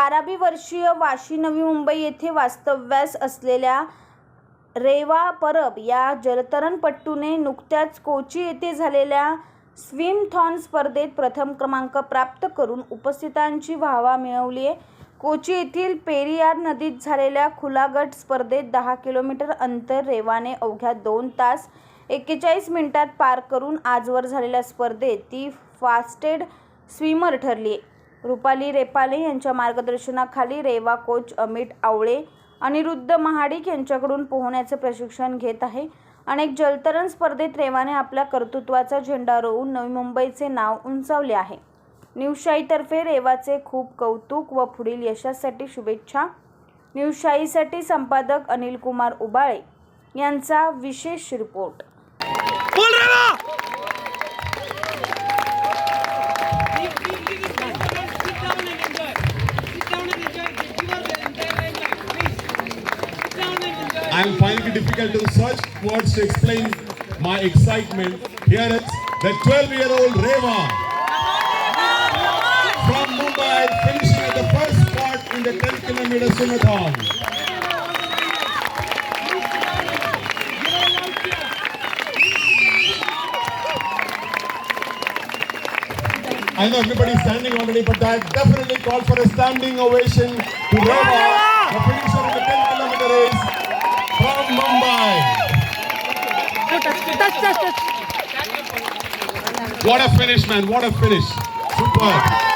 बारावी वर्षीय वाशी नवी मुंबई येथे वास्तव्यास असलेल्या रेवा परब या जलतरणपट्टूने नुकत्याच कोची येथे झालेल्या स्विमथॉन स्पर्धेत प्रथम क्रमांक प्राप्त करून उपस्थितांची वाहवा मिळवली आहे. कोची येथील पेरियार नदीत झालेल्या खुला गट स्पर्धेत दहा किलोमीटर अंतर रेवाने अवघ्या दोन तास एक्केचाळीस मिनिटात पार करून आजवर झालेल्या स्पर्धेत ती फास्टेड स्विमर ठरली आहे. रुपाली रेपाले यांच्या मार्गदर्शनाखाली रेवा कोच अमित आवळे अनिरुद्ध महाडिक यांच्याकडून पोहण्याचं प्रशिक्षण घेत आहे. अनेक जलतरण स्पर्धेत रेवाने आपल्या कर्तृत्वाचा झेंडा रोवून नवी मुंबईचे नाव उंचावले आहे. न्यूजशाहीतर्फे रेवाचे खूप कौतुक व पुढील यशासाठी शुभेच्छा. न्यूजशाहीसाठी संपादक अनिल कुमार उबाळे यांचा विशेष report. I am finding it difficult to search words to explain my excitement. Here it's the 12-year-old Reva from Mumbai finishing at the first spot in the 10 kilometer swimathon. I know everybody's standing already, but that definitely called for a standing ovation What a finish, man! What a finish! Super.